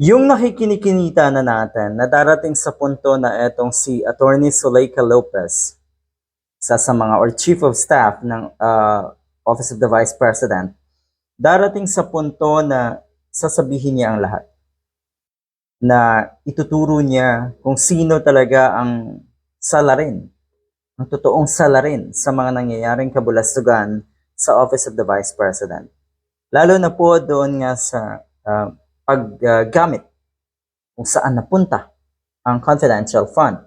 Yung nakikinikinita na natin na darating sa punto na etong si Attorney Zuleika Lopez, isa sa mga or Chief of Staff ng uh, Office of the Vice President, darating sa punto na sasabihin niya ang lahat. Na ituturo niya kung sino talaga ang salarin, ang totoong salarin sa mga nangyayaring kabulastugan sa Office of the Vice President. Lalo na po doon nga sa uh, paggamit kung saan napunta ang confidential fund.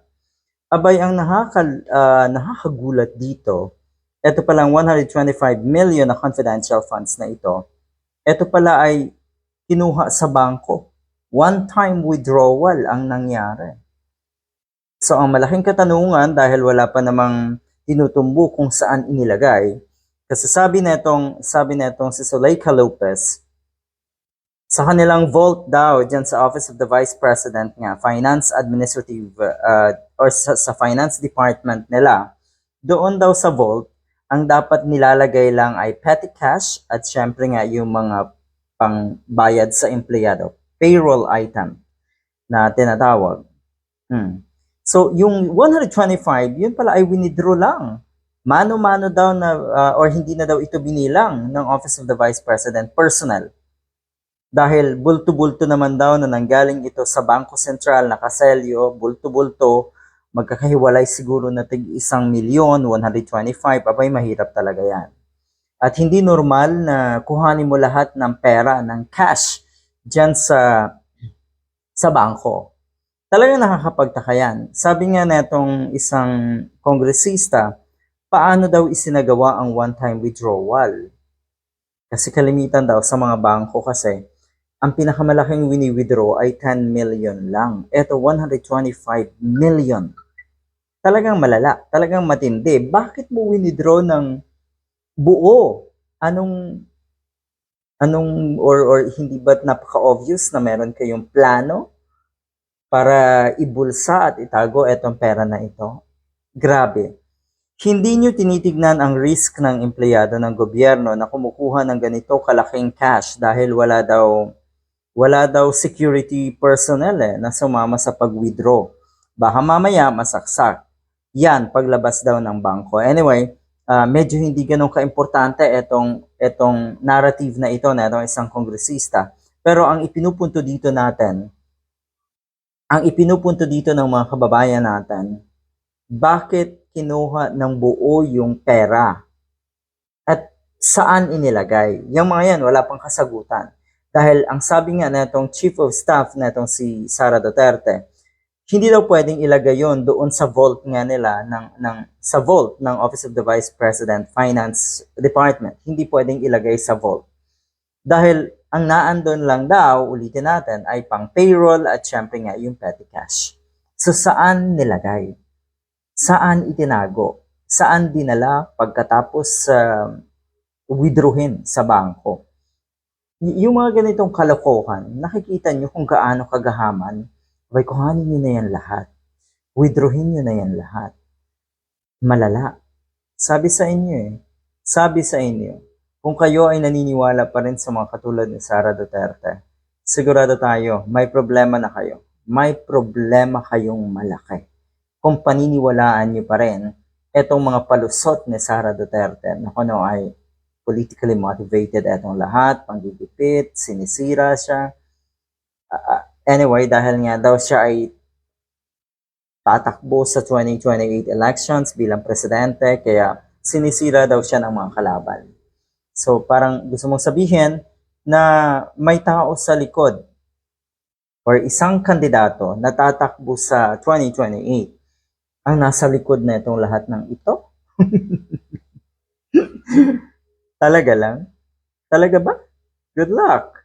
Abay, ang nakaka, ah, nakakagulat dito, ito palang 125 million na confidential funds na ito, ito pala ay kinuha sa bangko. One-time withdrawal ang nangyari. So, ang malaking katanungan dahil wala pa namang tinutumbo kung saan inilagay, kasi sabi netong, sabi netong si Zuleika Lopez, sa kanilang vault daw dyan sa Office of the Vice President nga, Finance Administrative uh, or sa, sa Finance Department nila, doon daw sa vault, ang dapat nilalagay lang ay petty cash at syempre nga yung mga pangbayad sa empleyado, payroll item na tinatawag. Hmm. So, yung 125, yun pala ay winidraw lang. Mano-mano daw na, uh, or hindi na daw ito binilang ng Office of the Vice President personnel dahil bulto-bulto naman daw na nanggaling ito sa Bangko Sentral na kaselyo, bulto-bulto, magkakahiwalay siguro na tig isang milyon, 125, abay mahirap talaga yan. At hindi normal na kuhanin mo lahat ng pera, ng cash, dyan sa, sa bangko. Talagang nakakapagtaka yan. Sabi nga netong isang kongresista, paano daw isinagawa ang one-time withdrawal? Kasi kalimitan daw sa mga bangko kasi, ang pinakamalaking wini-withdraw ay 10 million lang. Ito, 125 million. Talagang malala, talagang matindi. Bakit mo winidraw ng buo? Anong, anong, or, or hindi ba't napaka-obvious na meron kayong plano para ibulsa at itago itong pera na ito? Grabe. Hindi nyo tinitignan ang risk ng empleyado ng gobyerno na kumukuha ng ganito kalaking cash dahil wala daw wala daw security personnel eh, na sumama sa pag-withdraw. Baka mamaya masaksak. Yan, paglabas daw ng bangko. Anyway, uh, medyo hindi ganun kaimportante itong, itong narrative na ito na itong isang kongresista. Pero ang ipinupunto dito natin, ang ipinupunto dito ng mga kababayan natin, bakit kinuha ng buo yung pera? At saan inilagay? Yung mga yan, wala pang kasagutan. Dahil ang sabi nga na itong chief of staff na itong si Sara Duterte, hindi daw pwedeng ilagay yon doon sa vault nga nila ng, ng sa vault ng Office of the Vice President Finance Department. Hindi pwedeng ilagay sa vault. Dahil ang naandon lang daw, ulitin natin, ay pang payroll at syempre nga yung petty cash. So saan nilagay? Saan itinago? Saan dinala pagkatapos uh, withdrawin sa bangko? Yung mga ganitong kalokohan, nakikita nyo kung gaano kagahaman, abay kuhanin nyo na yan lahat. Withdrawin nyo na yan lahat. Malala. Sabi sa inyo eh, sabi sa inyo, kung kayo ay naniniwala pa rin sa mga katulad ni Sara Duterte, sigurado tayo, may problema na kayo. May problema kayong malaki. Kung paniniwalaan nyo pa rin, etong mga palusot ni Sara Duterte na kuno ay politically motivated etong lahat, panggigipit, sinisira siya. Uh, anyway, dahil nga daw siya ay tatakbo sa 2028 elections bilang presidente, kaya sinisira daw siya ng mga kalaban. So parang gusto mong sabihin na may tao sa likod or isang kandidato na tatakbo sa 2028 ang nasa likod na itong lahat ng ito? Talaga lang? Talaga ba? Good luck!